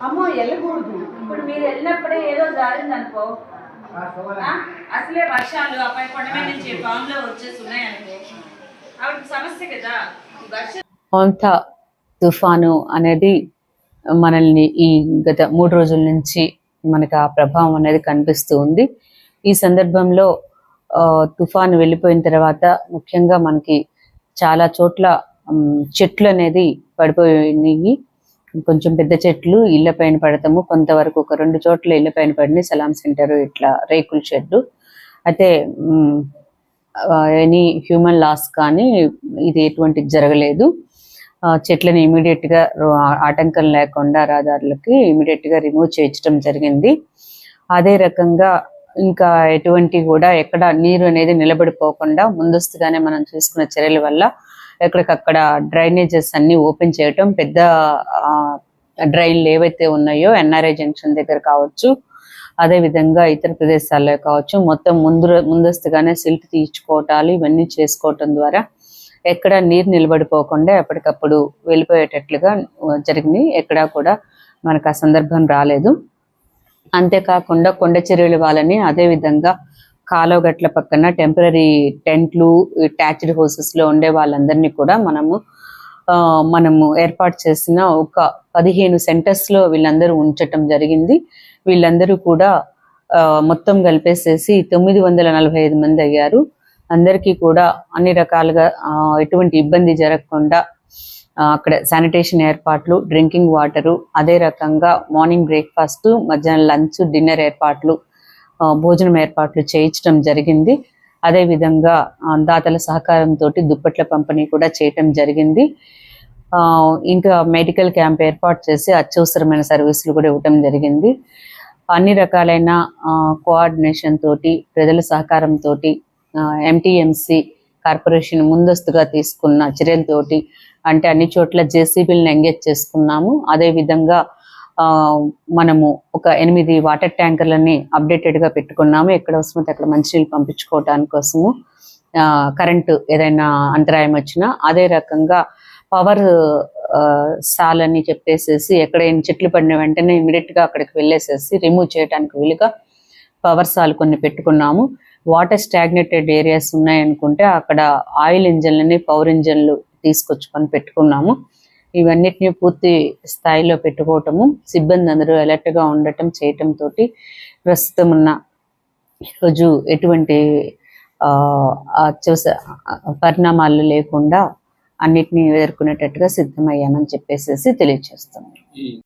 అమ్మో వెళ్ళకూడదు. ఇప్పుడు మీరు వెళ్ళినప్పుడే ఏదో జారింది అనుకో ఆ? అసలే వర్షాలు అబ్బాయి కొండ మీద నుంచి బాంబులో వచ్చేసి ఉన్నాయనుకో సమస్య కదా. వర్షం ఓంతా తుఫాను అనేది మనల్ని ఈ గత మూడు రోజుల నుంచి మనకు ఆ ప్రభావం అనేది కనిపిస్తూ ఉంది. ఈ సందర్భంలో ఆ, తుఫాను వెళ్ళిపోయిన తర్వాత ముఖ్యంగా మనకి చాలా చోట్ల చెట్లు అనేది పడిపోయినాయి. కొంచెం పెద్ద చెట్లు ఇళ్ళ పైన పడతాము. కొంతవరకు ఒక రెండు చోట్ల ఇళ్ళ పైన పడినాయి సలాం సెంటర్ ఇట్లా రేకుల షెడ్లు అయితే ఎనీ హ్యూమన్ లాస్ కానీ ఇది ఎటువంటి జరగలేదు. ఆ, చెట్లను ఇమీడియట్గా ఆటంకం లేకుండా రహదారులకి ఇమీడియట్గా రిమూవ్ చేయించడం జరిగింది. అదే రకంగా ఇంకా ఎటువంటి కూడా ఎక్కడ నీరు అనేది నిలబడిపోకుండా ముందస్తుగానే మనం చూసుకున్న చర్యల వల్ల ఎక్కడికక్కడ డ్రైనేజెస్ అన్ని ఓపెన్ చేయటం పెద్ద డ్రైన్లు ఏవైతే ఉన్నాయో ఎన్ఆర్ఐ జంక్షన్ దగ్గర కావచ్చు అదే విధంగా ఇతర ప్రదేశాల్లో కావచ్చు మొత్తం ముందు ముందస్తుగానే సిల్ట్ తీర్చుకోవటాలు ఇవన్నీ చేసుకోవటం ద్వారా ఎక్కడ నీరు నిలబడిపోకుండా ఎప్పటికప్పుడు వెళ్ళిపోయేటట్లుగా జరిగినాయి. ఎక్కడా కూడా మనకు ఆ సందర్భం రాలేదు. అంతేకాకుండా కొండ చెరువుల వాళ్ళని అదే విధంగా పక్కన టెంపరీ టెంట్లు ట్యాచ్డ్ హౌసెస్లో ఉండే వాళ్ళందరినీ కూడా మనము ఆ, మనము ఏర్పాటు చేసిన ఒక పదిహేను సెంటర్స్లో వీళ్ళందరూ ఉంచటం జరిగింది. వీళ్ళందరూ కూడా ఆ, మొత్తం కలిపేసేసి తొమ్మిది వందల నలభై ఐదు మంది అయ్యారు. అందరికీ కూడా అన్ని రకాలుగా ఆ, ఎటువంటి ఇబ్బంది జరగకుండా అక్కడ శానిటేషన్ ఏర్పాట్లు డ్రింకింగ్ వాటరు అదే రకంగా మార్నింగ్ బ్రేక్ఫాస్ట్ మధ్యాహ్నం లంచ్ డిన్నర్ ఏర్పాట్లు భోజనం ఏర్పాట్లు చేయించడం జరిగింది. అదే విధంగా దాతల సహకారంతో దుప్పట్ల పంపిణీ కూడా చేయటం జరిగింది. ఆ, ఇంకా మెడికల్ క్యాంప్ ఏర్పాటు చేసి అత్యవసరమైన సర్వీసులు కూడా ఇవ్వటం జరిగింది. అన్ని రకాలైన కోఆర్డినేషన్ తోటి ప్రజల సహకారంతో ఎంటీఎంసీ కార్పొరేషన్ ముందస్తుగా తీసుకున్న చర్యలతోటి అంటే అన్ని చోట్ల జేసీబీలను ఎంగేజ్ చేసుకున్నాము. అదే విధంగా మనము ఒక ఎనిమిది వాటర్ ట్యాంకర్లని అప్డేటెడ్గా పెట్టుకున్నాము. ఎక్కడ అవసరమైతే అక్కడ మంచినీళ్ళు పంపించుకోవటానికి కోసము ఆ, కరెంటు ఏదైనా అంతరాయం వచ్చినా అదే రకంగా పవర్ సాల్ అని చెప్పేసేసి ఎక్కడైనా చెట్లు పడిన వెంటనే ఇమీడియట్గా అక్కడికి వెళ్ళేసేసి రిమూవ్ చేయడానికి వీలుగా పవర్ సాల్ కొన్ని పెట్టుకున్నాము. వాటర్ స్టాగ్నేటెడ్ ఏరియాస్ ఉన్నాయనుకుంటే అక్కడ ఆయిల్ ఇంజన్లని పవర్ ఇంజన్లు తీసుకొచ్చుకొని పెట్టుకున్నాము. ఇవన్నిటిని పూర్తి స్థాయిలో పెట్టుకోవటము సిబ్బంది అందరూ అలర్ట్గా గా ఉండటం చేయటం తోటి ప్రస్తుతం ఉన్న ఈరోజు ఎటువంటి ఆ, అత్యవసర పరిణామాలు లేకుండా అన్నిటినీ ఎదుర్కొనేటట్టుగా సిద్ధమయ్యామని చెప్పేసి తెలియజేస్తున్నాం